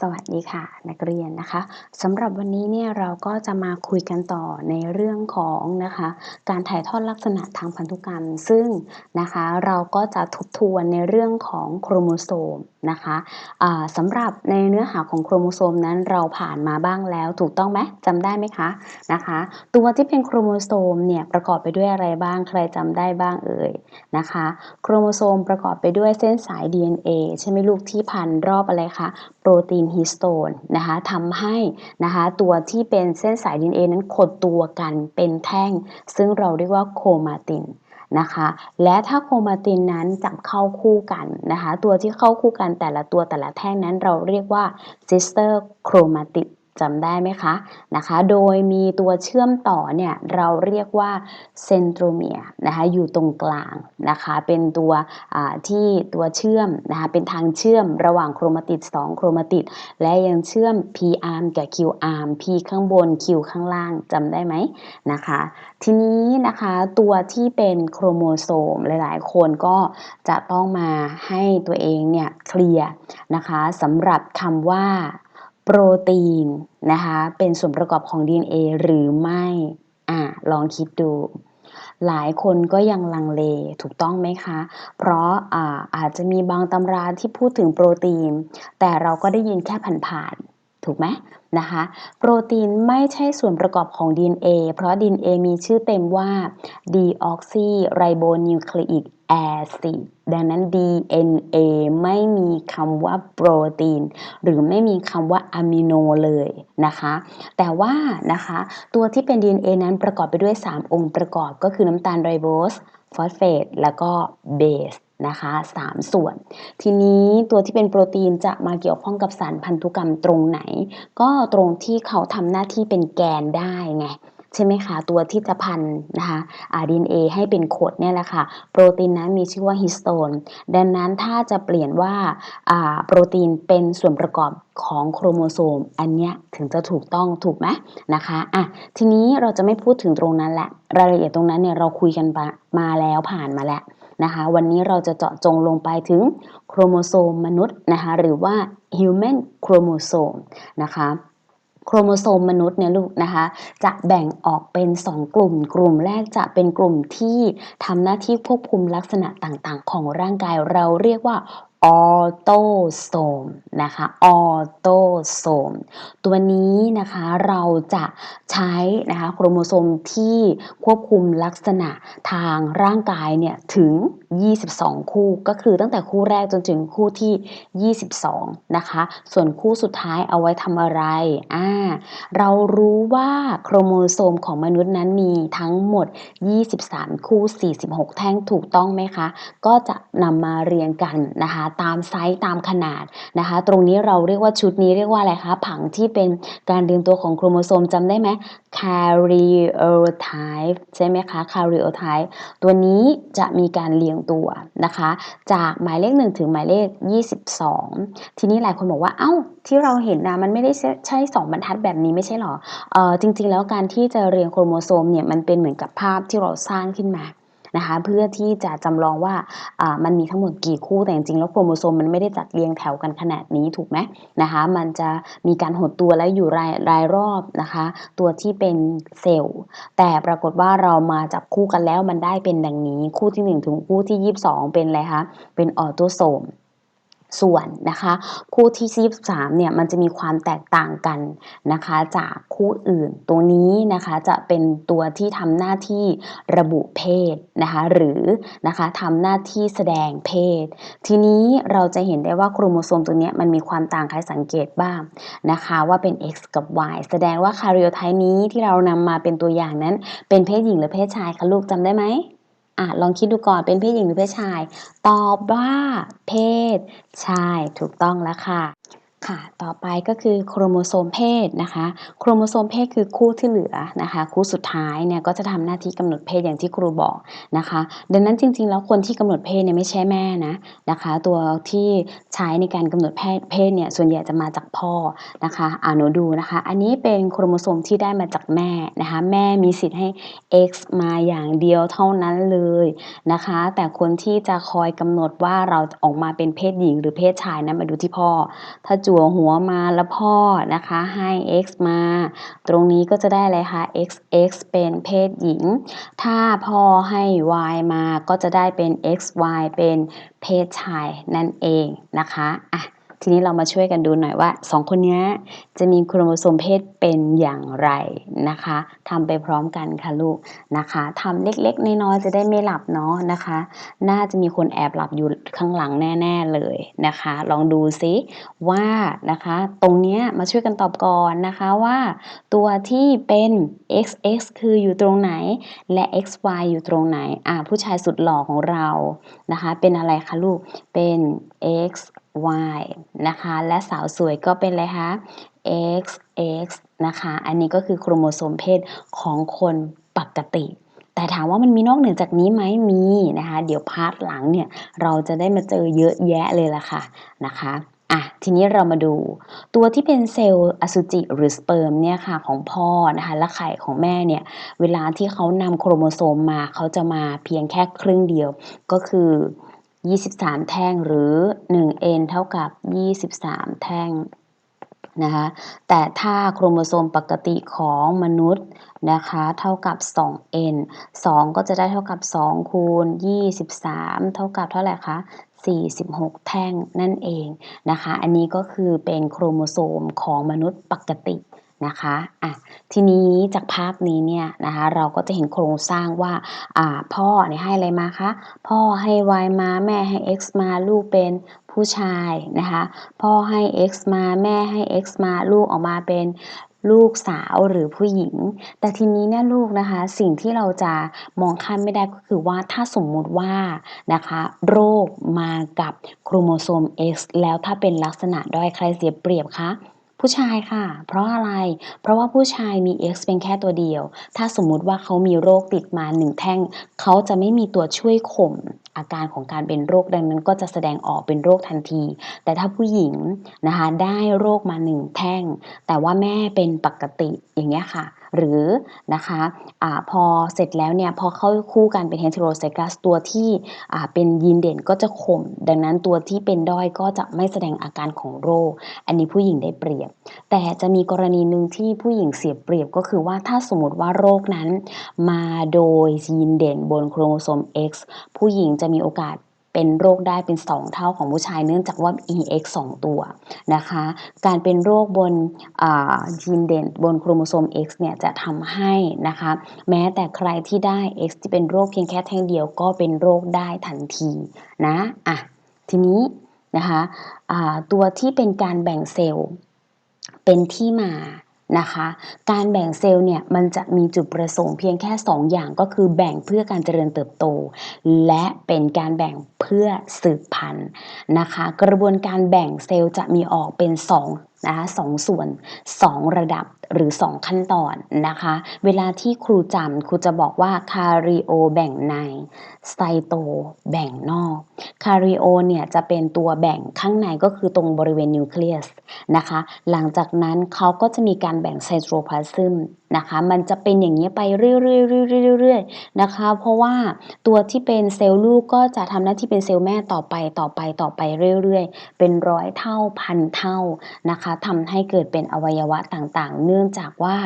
สวัสดีค่ะ นักเรียนนะคะสำหรับวันนี้เนี่ยเราก็จะมาคุยกันต่อในเรื่องของนะคะการถ่ายทอดลักษณะทางพันธุกรรม ซึ่งนะคะเราก็จะทบทวนในเรื่องของโครโมโซมนะคะะสำหรับในเนื้อหาของโครโมโซมนั้นเราผ่านมาบ้างแล้วถูกต้องไหมจำได้ไหมคะนะคะ ตัวที่เป็นโครโมโซมเนี่ยประกอบไปด้วยอะไรบ้างใครจำได้บ้างเอ่ยนะคะ โครโมโซมประกอบไปด้วยเส้นสาย DNA ใช่ไหมลูกที่พันรอบอะไรคะโปรตีนฮิสโตนนะคะทำให้นะคะตัวที่เป็นเส้นสาย DNA นั้นขดตัวกันเป็นแท่ง ซึ่งเราเรียกว่าโครมาตินนะคะและถ้าโครมาตินนั้นจับเข้าคู่กันนะคะตัวที่เข้าคู่กันแต่ละตัวแต่ละแท่งนั้นเราเรียกว่าซิสเตอร์โครมาติด จำได้ไหมคะนะคะ โดยมีตัวเชื่อมต่อเนี่ยเราเรียกว่าเซนโทรเมียนะคะอยู่ตรงกลางนะคะเป็นตัวที่ตัวเชื่อมนะคะเป็นทางเชื่อมระหว่างโครมาติด 2 โครมาติด และยังเชื่อม P arm กับ Q arm P ข้างบน Q ข้างล่างจำได้ไหมนะคะ ทีนี้นะคะตัวที่เป็นโครโมโซมหลาย ๆ คนก็จะต้องมาให้ตัวเองเนี่ยเคลียร์นะคะสำหรับคำว่า โปรตีนนะคะ เป็นส่วนประกอบของ DNA หรือไม่อ่าลองคิดดู หลายคนก็ยังลังเลถูกต้องไหมคะ เพราะอาอาจจะมีบางตำราที่พูดถึงโปรตีน แต่เราก็ได้ยินแค่ผ่านๆถูกไหม นะคะ โปรตีนไม่ใช่ส่วนประกอบของ DNA เพราะ DNA มีชื่อเต็มว่า deoxyribonucleic acid ดังนั้น DNA ไม่มีคำว่าโปรตีน หรือไม่มีคำว่าอะมิโนเลยนะคะ แต่ว่านะคะ ตัวที่เป็น DNA นั้นประกอบไปด้วย 3 องค์ประกอบก็คือน้ำตาลไรโบส ฟอสเฟตแล้วก็เบสนะคะ3ส่วน ทีนี้ตัวที่เป็นโปรตีนจะมาเกี่ยวข้องกับสารพันธุกรรมตรงไหน ก็ตรงที่เขาทำหน้าที่เป็นแกนได้ไง ใช่ไหมคะตัวที่จะพันนะคะ RNA ให้เป็นโคดเนี่ยแหละค่ะโปรตีนนั้นมีชื่อว่าฮิสโตนดังนั้นถ้าจะเปลี่ยนว่าโปรตีนเป็นส่วนประกอบของโครโมโซม อันเนี้ยถึงจะถูกต้องถูกไหมนะคะอะทีนี้เราจะไม่พูดถึงตรงนั้นแหละ รายละเอียดตรงนั้นเนี่ยเราคุยกันมาแล้วผ่านมาแล้วนะคะวันนี้เราจะเจาะจงลงไปถึงโครโมโซมมนุษย์นะคะหรือว่า human chromosome นะคะ โครโมโซมมนุษย์เนี่ยลูกนะคะ จะแบ่งออกเป็น 2 กลุ่ม กลุ่มแรกจะเป็นกลุ่มที่ทำหน้าที่ควบคุมลักษณะต่างๆ ของร่างกายเราเรียกว่า ออโตโซมนะคะออโตโซมตัวนี้นะคะเราจะใช้นะคะโครโมโซมที่ควบคุมลักษณะทางร่างกายเนี่ยถึง 22 คู่ก็คือตั้งแต่คู่แรกจนถึงคู่ที่ 22 นะคะ ส่วนคู่สุดท้ายเอาไว้ทำอะไรอ่าเรารู้ว่าโครโมโซมของมนุษย์นั้นมีทั้งหมด 23 คู่ 46 แท่งถูกต้องไหมคะ ก็จะนำมาเรียงกันนะคะตามไซส์ตามขนาดนะคะ ตรงนี้เราเรียกว่าชุดนี้เรียกว่าอะไรคะ ผังที่เป็นการเรียงตัวของโครโมโซมจำได้ไหม karyotype ใช่ไหมคะ karyotype ตัวนี้จะมีการเรียงตัวนะคะ จากหมายเลข 1 ถึงหมายเลข 22 ทีนี้หลายคนบอกว่า เอ้า ที่เราเห็นนะมันไม่ได้ใช่ 2 บรรทัดแบบนี้ไม่ใช่หรอเออจริง ๆ แล้วการที่จะเรียงโครโมโซมเนี่ยมันเป็นเหมือนกับภาพที่เราสร้างขึ้นมา นะคะเพื่อที่จะจำลองว่ามันมีทั้งหมดกี่คู่แต่จริงๆแล้วโครโมโซมมันไม่ได้จัดเรียงแถวกันขนาดนี้ถูกไหมนะคะมันจะมีการหดตัวแล้วอยู่รายรายรอบนะคะ ตัวที่เป็นเซลล์แต่ปรากฏว่าเรามาจับคู่กันแล้วมันได้เป็นดังนี้ คู่ที่ 1 ถึงคู่ที่ 22 เป็นอะไรคะเป็นออโตโซม ส่วนนะคะคู่ที่ 23เนี่ยมันจะมีความแตกต่างกันนะคะจากคู่อื่นตรงนี้นะคะจะเป็นตัวที่ทำหน้าที่ระบุเพศนะคะหรือนะคะทำหน้าที่แสดงเพศ ทีนี้เราจะเห็นได้ว่าโครโมโซมตัวนี้มันมีความต่างใครสังเกตบ้างนะคะว่าเป็น X กับ Y แสดงว่าคาริโอไทป์นี้ที่เรานำมาเป็นตัวอย่างนั้น เป็นเพศหญิงหรือเพศชายคะลูกจำได้ไหม อะลองคิดดูก่อนเป็นเพศหญิงหรือเพศชาย ตอบว่าเพศชายถูกต้องแล้วค่ะ ค่ะ ต่อไปก็คือโครโมโซมเพศนะคะ โครโมโซมเพศคือคู่ที่เหลือนะคะ คู่สุดท้ายเนี่ยก็จะทำหน้าที่กำหนดเพศอย่างที่ครูบอกนะคะ ดังนั้นจริง ๆ แล้วคนที่กำหนดเพศเนี่ยไม่ใช่แม่นะนะคะ ตัวที่ใช้ในการกำหนดเพศเนี่ยส่วนใหญ่จะมาจากพ่อนะคะอ่านูดูนะคะ อันนี้เป็นโครโมโซมที่ได้มาจากแม่นะคะ แม่มีสิทธิ์ให้ X มาอย่างเดียวเท่านั้นเลยนะคะ แต่คนที่จะคอยกำหนดว่าเราออกมาเป็นเพศหญิง หรือเพศชายนะมาดูที่พ่อถ้าจจั่วหัวมาแล้วพ่อนะคะ ให้ x มา ตรงนี้ก็จะได้เลยค่ะ x x เป็นเพศหญิง ถ้าพ่อให้ y มาก็จะได้เป็น x y เป็นเพศชายนั่นเองนะคะอะ ทีนี้เรามาช่วยกันดูหน่อยว่าสองคนนี้จะมีโครโมโซมเพศเป็นอย่างไรนะคะทำไปพร้อมกันค่ะลูกนะคะทำเล็กๆน้อยๆจะได้ไม่หลับเนาะนะคะ น่าจะมีคนแอบหลับอยู่ข้างหลังแน่ๆเลยนะคะ ลองดูซิว่านะคะตรงเนี้ยมาช่วยกันตอบก่อนนะคะว่า ตัวที่เป็น xx คืออยู่ตรงไหนและ xy อยู่ตรงไหนอ่าผู้ชายสุดหล่อของเรานะคะ เป็นอะไรคะลูกเป็น x y นะคะ และสาวสวยก็เป็นอะไรคะ x x นะคะ อันนี้ก็คือโครโมโซมเพศของคนปกติ แต่ถามว่ามันมีนอกเหนือจากนี้ไหมมีนะคะ เดี๋ยวพาร์ทหลังเนี่ย เราจะได้มาเจอเยอะแยะเลยล่ะค่ะนะคะอะทีนี้เรามาดูตัวที่เป็นเซลล์อสุจิหรือสเปิร์มเนี่ยค่ะของพ่อนะคะและไข่ของแม่เนี่ยเวลาที่เขานำโครโมโซมมาเขาจะมาเพียงแค่ครึ่งเดียวก็คือ 23 แท่งหรือ 1n เท่ากับ 23 แท่งนะคะแต่ถ้าโครโมโซมปกติของมนุษย์นะคะเท่ากับ 2n 2 ก็จะได้เท่ากับ 2 คูณ 23 เท่ากับเท่าไหร่คะ 46 แท่งนั่นเองนะคะ อันนี้ก็คือเป็นโครโมโซมของมนุษย์ปกติ นะคะอะทีนี้จากภาพนี้เนี่ยนะคะเราก็จะเห็นโครงสร้างว่าอ่าพ่อเนี่ยให้อะไรมาคะพ่อให้ y มาแม่ให้ x มาลูกเป็นผู้ชายนะคะพ่อให้ x มาแม่ให้ x มาลูกออกมาเป็นลูกสาวหรือผู้หญิง แต่ทีนี้เนี่ยลูกนะคะสิ่งที่เราจะมองข้ามไม่ได้ก็คือว่าถ้าสมมุติว่านะคะโรคมากับโครโมโซม X แล้วถ้าเป็นลักษณะด้อยใครเสียเปรียบคะ ผู้ชายค่ะ เพราะอะไร เพราะว่าผู้ชายมี X เป็นแค่ตัวเดียว ถ้าสมมุติว่าเขามีโรคติดมาหนึ่งแท่ง เขาจะไม่มีตัวช่วยข่มอาการของการเป็นโรคดังนั้นก็จะแสดงออกเป็นโรคทันที แต่ถ้าผู้หญิงนะคะได้โรคมาหนึ่งแท่ง แต่ว่าแม่เป็นปกติอย่างเงี้ยค่ะ หรือนะคะอะพอเสร็จแล้วเนี่ยพอเข้าคู่กันเป็นเฮนเทโรไซกัสตัวที่เป็นยีนเด่นก็จะขมดังนั้นตัวที่เป็นด้อยก็จะไม่แสดงอาการของโรค อันนี้ผู้หญิงได้เปรียบ แต่จะมีกรณีหนึ่งที่ผู้หญิงเสียเปรียบก็คือว่าถ้าสมมติว่าโรคนั้น มาโดยยีนเด่นบนโครโมโซม X ผู้หญิงจะมีโอกาส เป็นโรคได้เป็น 2 เท่าของผู้ชายเนื่องจากว่า EX 2 ตัวนะคะ การเป็นโรคบนยีนเด่นบนโครโมโซม X เนี่ยจะทำให้นะคะแม้แต่ใครที่ได้ X ที่เป็นโรคเพียงแค่แท่งเดียวก็เป็นโรคได้ทันทีนะอะทีนี้นะคะตัวที่เป็นการแบ่งเซลล์เป็นที่มา นะคะ การแบ่งเซลล์เนี่ยมันจะมีจุดประสงค์เพียงแค่ 2 อย่างก็คือแบ่งเพื่อการเจริญเติบโต และเป็นการแบ่งเพื่อสืบพันธุ์นะคะ กระบวนการแบ่งเซลล์จะมีออกเป็น2นะคะสส่วน 2 ระดับหรือ 2 ขั้นตอนนะคะ เวลาที่ครูจำครูจะบอกว่าคาริโอแบ่งใน ไซโตแบ่งนอก คาริโอเนี่ยจะเป็นตัวแบ่งข้างในก็คือตรงบริเวณนิวเคลียสนะคะ หลังจากนั้นเขาก็จะมีการแบ่งไซโตพลาซึม นะคะ มันจะเป็นอย่างนี้ไปเรื่อยๆๆๆนะคะ เพราะว่าตัวที่เป็นเซลล์ลูกก็จะทำหน้าที่เป็นเซลล์แม่ต่อไปต่อไปต่อไปเรื่อยๆ เป็นร้อยเท่าพันเท่านะคะทำให้เกิดเป็นอวัยวะต่างๆ เนื่องจากว่า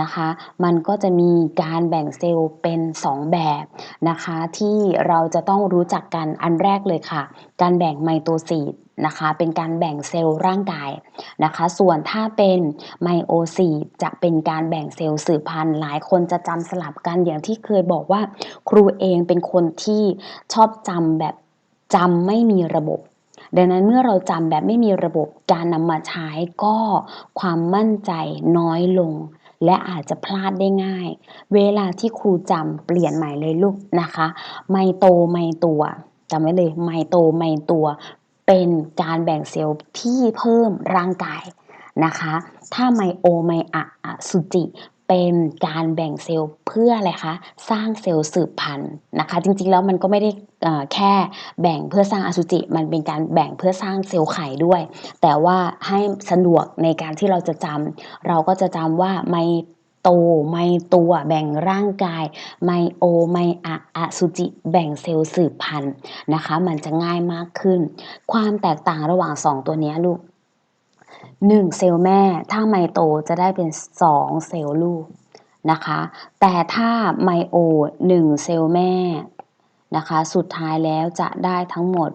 นะคะ มันก็จะมีการแบ่งเซลล์เป็น 2 แบบนะคะ ที่เราจะต้องรู้จักกันอันแรกเลยค่ะ การแบ่งไมโตซีต นะคะ เป็นการแบ่งเซลล์ร่างกายนะคะ ส่วนถ้าเป็นไมโอซีจะเป็นการแบ่งเซลล์สืบพันธุ์หลายคนจะจำสลับกันอย่างที่เคยบอกว่า ครูเองเป็นคนที่ชอบจำแบบจำไม่มีระบบดังนั้นเมื่อเราจำแบบไม่มีระบบการนำมาใช้ก็ความมั่นใจน้อยลง และอาจจะพลาดได้ง่าย เวลาที่ครูจำเปลี่ยนใหม่เลยลูกนะคะ ไมโตไมตัวจำไว้เลยไมโตไมตัว เป็นการแบ่งเซลล์ที่เพิ่มร่างกายนะคะ ถ้าไมโอไมอะอสุจิเป็นการแบ่งเซลล์เพื่ออะไรคะสร้างเซลล์สืบพันธุ์นะคะ จริงๆแล้วมันก็ไม่ได้แค่แบ่งเพื่อสร้างอสุจิ มันเป็นการแบ่งเพื่อสร้างเซลล์ไข่ด้วย แต่ว่าให้สะดวกในการที่เราจะจำเราก็จะจำว่าไม โตไมตัวแบ่งร่างกาย ไมโอไมอะอะสุจิ แบ่งเซลล์สืบพันธุ์นะคะ มันจะง่ายมากขึ้น ความแตกต่างระหว่าง 2 ตัวนี้ลูก 1 เซลล์แม่ ถ้าไมโตจะได้เป็น 2 เซลล์ลูกนะคะ แต่ถ้าไมโอ 1 เซลล์แม่นะคะ สุดท้ายแล้วจะได้ทั้งหมด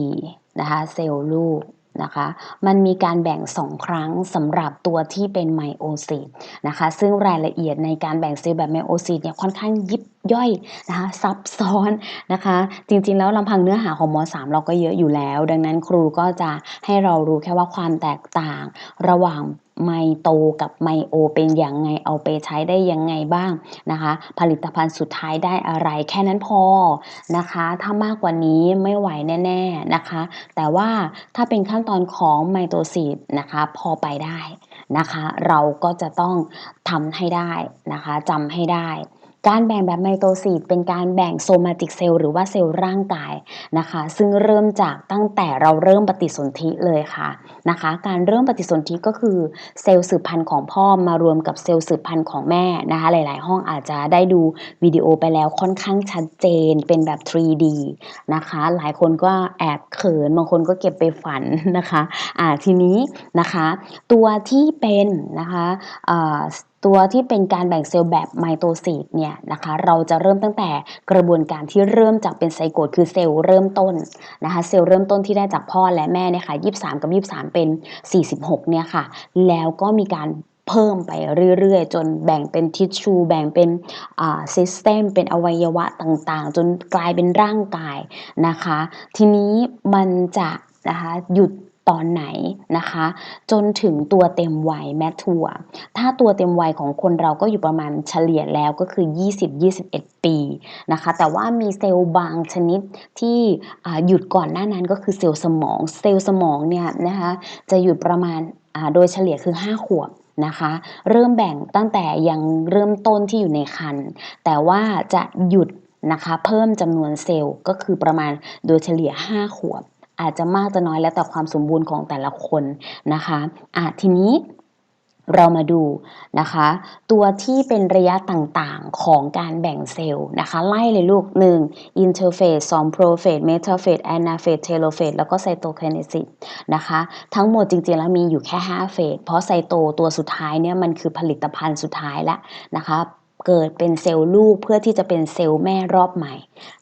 4 นะคะ เซลล์ลูก นะคะ มันมีการแบ่ง 2 ครั้งสำหรับตัวที่เป็นไมโอซิตนะคะ ซึ่งรายละเอียดในการแบ่งเซลล์แบบไมโอซิตเนี่ยค่อนข้างยิบย่อยนะคะซับซ้อนนะคะ จริงๆ แล้วลำพังเนื้อหาของม .3 เราก็เยอะอยู่แล้ว ดังนั้นครูก็จะให้เรารู้แค่ว่าความแตกต่างระหว่าง ไมโตกับไมโอเป็นอย่างไงเอาไปใช้ได้ยังไงบ้างนะคะ ผลิตภัณฑ์สุดท้ายได้อะไรแค่นั้นพอนะคะ ถ้ามากกว่านี้ไม่ไหวแน่ ๆนะคะ แต่ว่าถ้าเป็นขั้นตอนของไมโตซิดนะคะพอไปได้นะคะ เราก็จะต้องทำให้ได้นะคะจำให้ได้ การแบ่งแบบไมโตซิสเป็นการแบ่งโซมาติกเซลล์หรือว่าเซลล์ร่างกายนะคะ ซึ่งเริ่มจากตั้งแต่เราเริ่มปฏิสนธิเลยค่ะนะคะ การเริ่มปฏิสนธิก็คือเซลล์สืบพันธุ์ของพ่อมารวมกับเซลล์สืบพันธุ์ของแม่นะคะ หลาย ๆ ห้องอาจจะได้ดูวิดีโอไปแล้วค่อนข้างชัดเจนเป็นแบบ 3D นะคะ หลายคนก็แอบเขินบางคนก็เก็บไปฝันนะคะอ่าทีนี้นะคะ ตัวที่เป็นนะคะ ตัวที่เป็นการแบ่งเซลล์แบบไมโตซิสเนี่ยนะคะเราจะเริ่มตั้งแต่กระบวนการที่เริ่มจากเป็นไซโกตคือเซลล์เริ่มต้นนะคะเซลล์เริ่มต้นที่ได้จากพ่อและแม่เนี่ยค่ะ23กับ 23 เป็น 46เนี่ยค่ะแล้วก็มีการเพิ่มไปเรื่อยๆ จนแบ่งเป็นทิชชูแบ่งเป็นซิสเต็มเป็นอวัยวะต่างๆ จนกลายเป็นร่างกายนะคะ ทีนี้มันจะนะคะหยุด ตอนไหนนะคะ จนถึงตัวเต็มวัยแมทัวถ้าตัวเต็มวัยของคนเราก็อยู่ประมาณเฉลี่ยแล้วก็คือ 20-21 ปีนะคะ แต่ว่ามีเซลล์บางชนิดที่หยุดก่อนหน้านั้นก็คือเซลล์สมอง เซลล์สมองเนี่ยนะคะจะหยุดประมาณโดยเฉลี่ยคือ 5 ขวบนะคะเริ่มแบ่งตั้งแต่ยังเริ่มต้นที่อยู่ในคันแต่ว่าจะหยุดนะคะเพิ่มจำนวนเซลล์ก็คือประมาณโดยเฉลี่ย 5 ขวบ อาจจะมากจะน้อยแล้วแต่ความสมบูรณ์ของแต่ละคนนะคะอะทีนี้เรามาดูนะคะ ตัวที่เป็นระยะต่างๆของการแบ่งเซลล์นะคะ ไล่เลยลูก 1. interphase 2 prophase metaphase anaphase telophase แล้วก็ไซโตไคเนซิสนะคะ ทั้งหมดจริงๆ แล้วมีอยู่แค่ 5 เฟส เพราะไซโตตัวสุดท้ายเนี่ยมันคือผลิตภัณฑ์สุดท้ายแล้วนะคะ เกิดเป็นเซลล์ลูกเพื่อที่จะเป็นเซลล์แม่รอบใหม่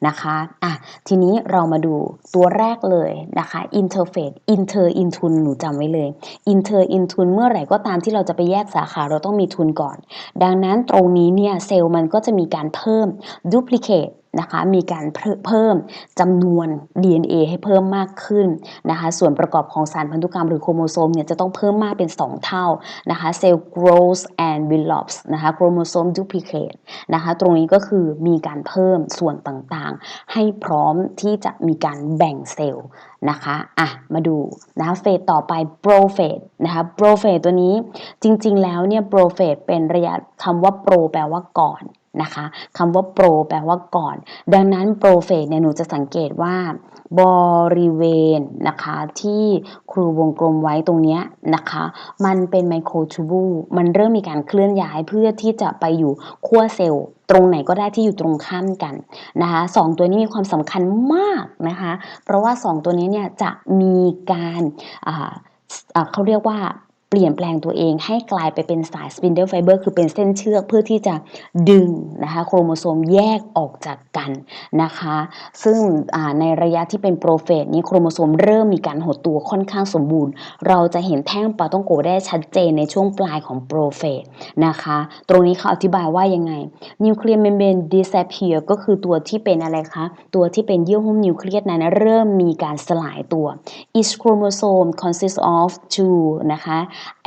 นะคะอะทีนี้เรามาดูตัวแรกเลยนะคะ interface inter intun หนูจำไว้เลย inter intun เมื่อไหร่ก็ตามที่เราจะไปแยกสาขาเราต้องมีทุนก่อน ดังนั้นตรงนี้เนี่ยเซลล์มันก็จะมีการเพิ่ม duplicate นะคะ มีการเพิ่มจำนวน DNA ให้เพิ่มมากขึ้นนะคะ ส่วนประกอบของสารพันธุกรรมหรือโครโมโซมเนี่ยจะต้องเพิ่มมากเป็น 2 เท่านะคะเซลล์ grows and develops นะคะโครโมโซม duplicate นะคะ ตรงนี้ก็คือมีการเพิ่มส่วนต่างๆ ให้พร้อมที่จะมีการแบ่งเซลล์นะคะอะมาดูนะคะเฟสต่อไปโปรเฟสนะคะโปรเฟสตัวนี้จริงๆแล้วเนี่ยโปรเฟสเป็นระยะคำว่าโปรแปลว่าก่อน นะคะคำว่าโปรแปลว่าก่อน ดังนั้นโปรเฟสเนี่ยหนูจะสังเกตว่าบริเวณนะคะที่ครูวงกลมไว้ตรงนี้นะคะ มันเป็นไมโครทูบูมันเริ่มมีการเคลื่อนย้ายเพื่อที่จะไปอยู่ขั้วเซลล์ตรงไหนก็ได้ที่อยู่ตรงข้ามกันนะคะสองตัวนี้มีความสำคัญมากนะคะ เพราะว่าสองตัวนี้เนี่ยจะมีการเขาเรียกว่า เปลี่ยนแปลงตัวเองให้กลายไปเป็นสายสปินเดิลไฟเบอร์คือเป็นเส้นเชือกเพื่อที่จะดึงนะคะโครโมโซมแยกออกจากกันนะคะ ซึ่งในระยะที่เป็นโปรเฟสนี้โครโมโซมเริ่มมีการหดตัวค่อนข้างสมบูรณ์ เราจะเห็นแท่งปาต้องโกได้ชัดเจนในช่วงปลายของโปรเฟสนะคะ ตรงนี้เขาอธิบายว่ายังไงนิวเคลียร์เมมเบรนดิสเพียก็คือตัวที่เป็นอะไรคะ ตัวที่เป็นเยื่อหุ้มนิวเคลียสนั้นเริ่มมีการสลายตัว each chromosome consists of two นะคะ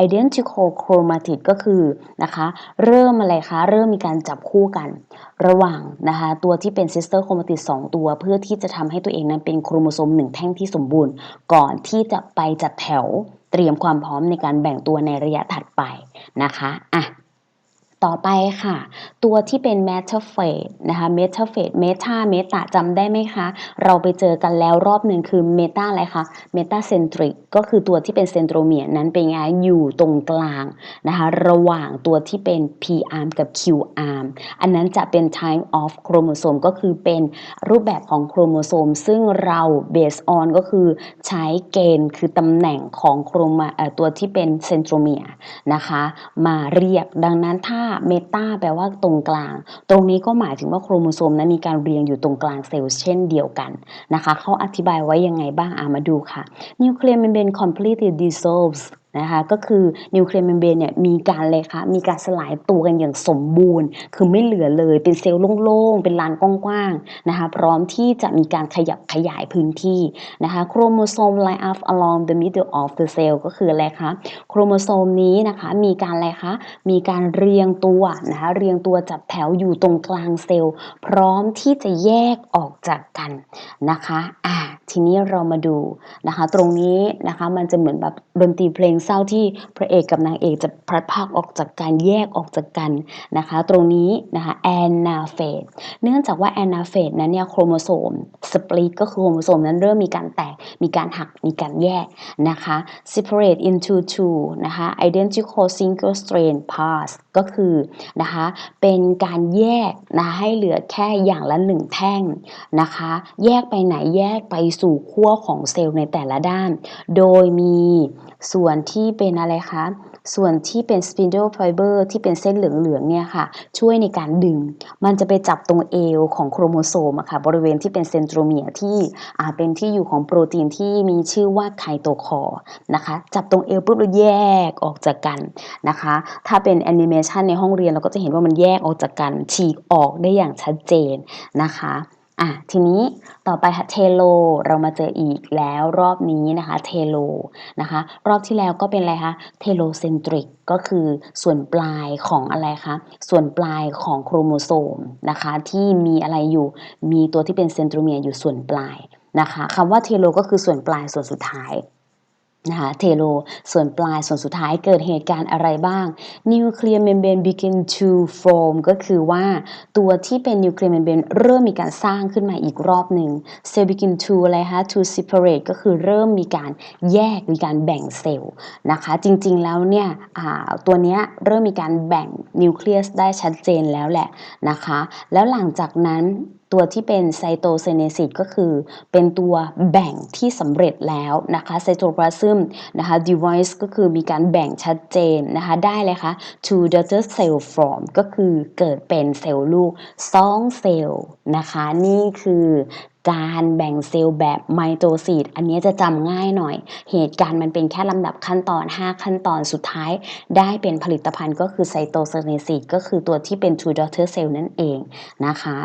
identical chromatid ก็คือนะคะเริ่มอะไรคะเริ่มมีการจับคู่กัน ระหว่างนะคะตัวที่เป็น sister chromatid 2 ตัว เพื่อที่จะทำให้ตัวเองนั้นเป็นโครโมโซมหนึ่งแท่งที่สมบูรณ์ ก่อนที่จะไปจัดแถวเตรียมความพร้อมในการแบ่งตัวในระยะถัดไปนะคะอะ ต่อไปค่ะ ตัวที่เป็น metaphase นะคะ metaphase meta meta จำได้ไหมคะ เราไปเจอกันแล้วรอบหนึ่งคือ meta อะไรคะ metacentric ก็คือตัวที่เป็นเซนโทรเมียร์นั้นเป็นไงอยู่ตรงกลางนะคะระหว่างตัวที่เป็น p arm กับ q arm อันนั้นจะเป็น type of chromosome ก็คือเป็นรูปแบบของโครโมโซม ซึ่งเรา based on ก็คือใช้เกณฑ์คือตำแหน่งของโครมตัวที่เป็นเซนโทรเมียนะคะ มาเรียกดังนั้นถ้าเมตาแปลว่าตรงกลาง ตรงนี้ก็หมายถึงว่าโครโมโซมนั้นมีการเรียงอยู่ตรงกลางเซลล์เช่นเดียวกันนะคะเขาอธิบายไว้ยังไงบ้างอามาดูค่ะ nuclear membrane completely dissolves นะคะก็คือนิวเคลียร์เมมเบรนเนี่ยมีการเลยคะมีการสลายตัวกันอย่างสมบูรณ์ คือไม่เหลือเลยเป็นเซลล์โล่งๆ เป็นลานกว้างๆนะคะพร้อมที่จะมีการขยับขยายพื้นที่นะคะโครโมโซม line up along the middle of the cell ก็คืออะไรคะโครโมโซมนี้นะคะมีการอะไรคะมีการเรียงตัวนะคะเรียงตัวจัดแถวอยู่ตรงกลางเซลล์ พร้อมที่จะแยกออกจากกันนะคะอ่าทีนี้เรามาดูนะคะตรงนี้นะคะมันจะเหมือนแบบดนตรีเพลงเศร้าที่พระเอกกับนางเอกจะพลัดพรากออกจากกันแยกออกจากกันนะคะ ตรงนี้นะคะแอนนาเฟสเนื่องจากว่าแอนนาเฟสนั้นเนี่ยโครโมโซมสปลิตก็คือโครโมโซมนั้นเริ่มมีการแตก มีการหัก มีการแยกนะคะ separate into two นะคะ identical single strand parts ก็คือนะคะเป็นการแยกนะให้เหลือแค่อย่างละหนึ่งแท่งนะคะ แยกไปไหนแยกไปสู่ขั้วของเซลล์ในแต่ละด้าน โดยมีส่วนที่เป็นอะไรคะ ส่วนที่เป็น spindle fiber ที่เป็นเส้นเหลืองๆเนี่ยค่ะ ช่วยในการดึง มันจะไปจับตรงเอวของโครโมโซมอะค่ะ บริเวณที่เป็นเซนโทรเมียที่อาเป็นที่อยู่ของโปรตีนที่มีชื่อว่าไคโตคอร์นะคะ จับตรงเอวปุ๊บแล้วแยกออกจากกันนะคะ ถ้าเป็นแอนิเมชันในห้องเรียนเราก็จะเห็นว่ามันแยกออกจากกันฉีกออกได้อย่างชัดเจนนะคะ อะทีนี้ต่อไปค่ะเทโลเรามาเจออีกแล้วรอบนี้นะคะเทโลนะคะ รอบที่แล้วก็เป็นอะไรคะเทโลเซนตริกก็คือส่วนปลายของอะไรคะส่วนปลายของโครโมโซมนะคะ ที่มีอะไรอยู่มีตัวที่เป็นเซนโทรเมียร์อยู่ส่วนปลายนะคะคำว่าเทโลก็คือส่วนปลายส่วนสุดท้าย นะคะเทโล ส่วนปลายส่วนสุดท้ายเกิดเหตุการณ์อะไรบ้าง nuclear membrane begin to form ก็คือว่าตัวที่เป็น nuclear membrane เริ่มมีการสร้างขึ้นมาอีกรอบหนึ่ง cell begin to อะไรคะ to separate ก็คือเริ่มมีการแยกมีการแบ่งเซลล์นะคะ จริงๆแล้วเนี่ยตัวเนี้ยเริ่มมีการแบ่งนิวเคลียสได้ชัดเจนแล้วแหละนะคะ แล้วหลังจากนั้น ตัวที่เป็นไซโตเซเนซิสก็คือ เป็นตัวแบ่งที่สำเร็จแล้วนะคะไซโตพลาซึมนะคะ device ก็คือมีการแบ่งชัดเจนนะคะได้เลยค่ะ two daughter cell form ก็คือเกิดเป็นเซลล์ลูกสองเซลล์นะคะนี่คือการแบ่งเซลล์แบบไมโตซีดอันนี้จะจำง่ายหน่อย เหตุการณ์มันเป็นแค่ลำดับขั้นตอน 5 ขั้นตอนสุดท้าย ได้เป็นผลิตภัณฑ์ก็คือไซโตเซเนซิสก็คือตัวที่เป็น two daughter cell นั่นเองนะคะ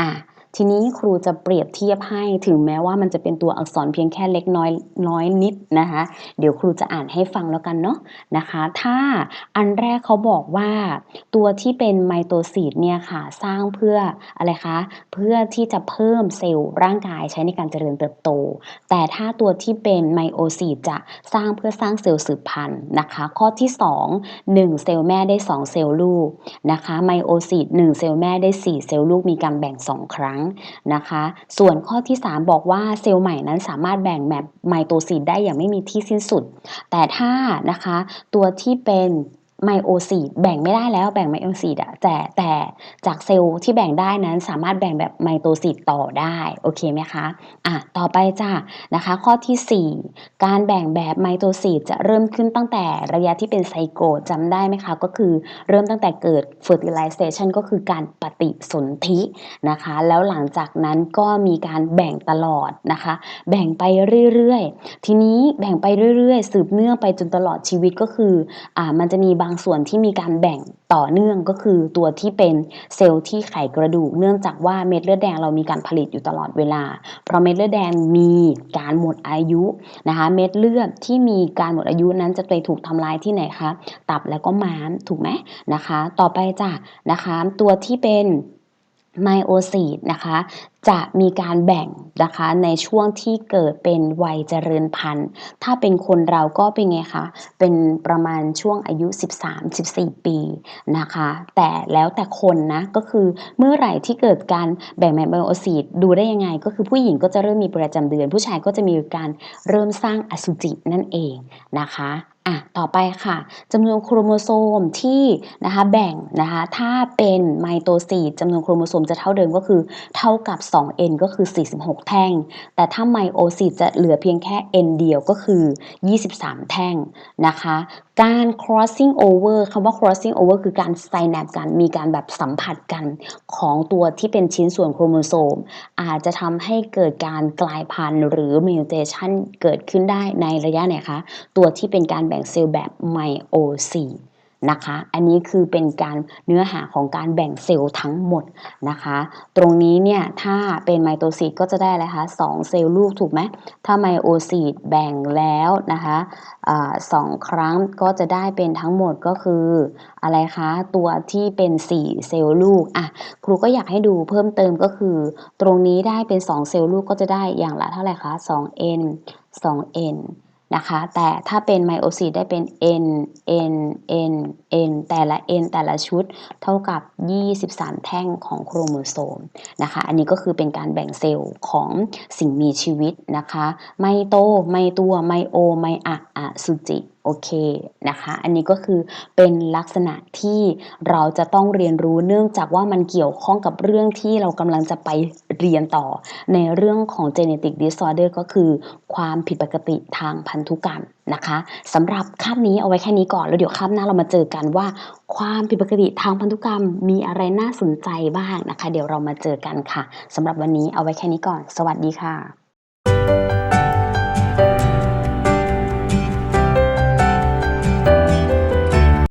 อะ ทีนี้ครูจะเปรียบเทียบให้ถึงแม้ว่ามันจะเป็นตัวอักษรเพียงแค่เล็กน้อยน้อยนิดนะคะ เดี๋ยวครูจะอ่านให้ฟังแล้วกันเนาะนะคะ ถ้าอันแรกเขาบอกว่า ตัวที่เป็นไมโตซีดเนี่ยค่ะ สร้างเพื่ออะไรคะเพื่อที่จะเพิ่มเซลล์ร่างกายใช้ในการเจริญเติบโต แต่ถ้าตัวที่เป็นไมโอซีดจะสร้างเพื่อสร้างเซลล์สืบพันธุ์นะคะ ข้อที่ 2 1 เซลล์แม่ได้ 2 เซลล์ลูกนะคะไมโอซีด1เซลล์แม่ได้ 4 เซลล์ลูกมีการแบ่ง 2 ครั้งนะคะ ส่วนข้อที่ 3 บอกว่าเซลล์ใหม่นั้นสามารถแบ่งแบบไมโตซีดได้อย่างไม่มีที่สิ้นสุด แต่ถ้านะคะตัวที่เป็น ไมโอซีดแบ่งไม่ได้แล้วแบ่งไมโอซีดอะแต่แต่จากเซลล์ที่แบ่งได้นั้นสามารถแบ่งแบบไมโตซีดต่อได้โอเคไหมคะอะต่อไปจ้านะคะ ข้อที่ 4 การแบ่งแบบไมโตซีดจะเริ่มขึ้นตั้งแต่ระยะที่เป็นไซโกรจำได้ไหมคะ ก็คือเริ่มตั้งแต่เกิด fertilization ก็คือการปฏิสนธินะคะ แล้วหลังจากนั้นก็มีการแบ่งตลอดนะคะ แบ่งไปเรื่อยๆ ทีนี้แบ่งไปเรื่อยๆ สืบเนื่องไปจนตลอดชีวิตก็คืออ่ามันจะมีบางางส่วนที่มีการแบ่งต่อเนื่องก็คือตัวที่เป็นเซลล์ที่ไขกระดูก เนื่องจากว่าเม็ดเลือดแดงเรามีการผลิตอยู่ตลอดเวลา เพราะเม็ดเลือดแดงมีการหมดอายุนะคะเม็ดเลือดที่มีการหมดอายุนั้นจะไปถูกทำลายที่ไหนคะตับแล้วก็ม้ามถูกไหมนะคะ ต่อไปจ้ะนะคะ ตัวที่เป็น ไมโอซีดนะคะจะมีการแบ่งนะคะในช่วงที่เกิดเป็นวัยเจริญพันธุ์ ถ้าเป็นคนเราก็เป็นไงคะ เป็นประมาณช่วงอายุ 13-14 ปีนะคะ แต่แล้วแต่คนนะ ก็คือเมื่อไหร่ที่เกิดการแบ่งไมโอซีดดูได้ยังไง ก็คือผู้หญิงก็จะเริ่มมีประจำเดือน ผู้ชายก็จะมีการเริ่มสร้างอสุจินั่นเองนะคะ อะต่อไปค่ะจำนวนโครโมโซมที่นะคะแบ่งนะคะถ้าเป็นไมโตซีดจำนวนโครโมโซมจะเท่าเดิมก็คือเท่ากับ 2n ก็คือ 46 แท่ง แต่ถ้าไมโอซีดจะเหลือเพียงแค่ n เดียวก็คือ 23 แท่งนะคะ การ crossing over คำว่า crossing over คือการ synapse กัน มีการแบบสัมผัสกันของตัวที่เป็นชิ้นส่วนโครโมโซม อาจจะทำให้เกิดการกลายพันธุ์หรือ mutation เกิดขึ้นได้ในระยะไหนคะ ตัวที่เป็นการแบ่งเซลล์แบบไมโอซี นะคะ อันนี้คือเป็นการเนื้อหาของการแบ่งเซลล์ทั้งหมดนะคะ ตรงนี้เนี่ยถ้าเป็นไมโตซีดก็จะได้อะไรคะสองเซลล์ลูกถูกไหม ถ้าไมโอซีดแบ่งแล้วนะคะอะสองครั้งก็จะได้เป็นทั้งหมดก็คืออะไรคะตัวที่เป็น 4 เซลล์ลูกอะครูก็อยากให้ดูเพิ่มเติมก็คือ ตรงนี้ได้เป็น 2 เซลล์ลูกก็จะได้อย่างละเท่าไหร่คะ 2n 2n นะคะ แต่ถ้าเป็นไมโอซีดได้เป็น n n n n แต่ละ n แต่ละชุดเท่ากับ 23 แท่งของโครโมโซมนะคะ อันนี้ก็คือเป็นการแบ่งเซลล์ของสิ่งมีชีวิตนะคะ ไมโต ไมตัว ไมโอ ไมอะอะสุจิโอเคนะคะ อันนี้ก็คือเป็นลักษณะที่เราจะต้องเรียนรู้เนื่องจากว่ามันเกี่ยวข้องกับเรื่องที่เรากำลังจะไป เรียนต่อในเรื่องของ genetic disorder ก็คือความผิดปกติทางพันธุกรรมนะคะสำหรับคาบนี้เอาไว้แค่นี้ก่อนแล้วเดี๋ยวคาบหน้าเรามาเจอกันว่า ความผิดปกติทางพันธุกรรมมีอะไรน่าสนใจบ้างนะคะ เดี๋ยวเรามาเจอกันค่ะสำหรับวันนี้เอาไว้แค่นี้ก่อน สวัสดีค่ะ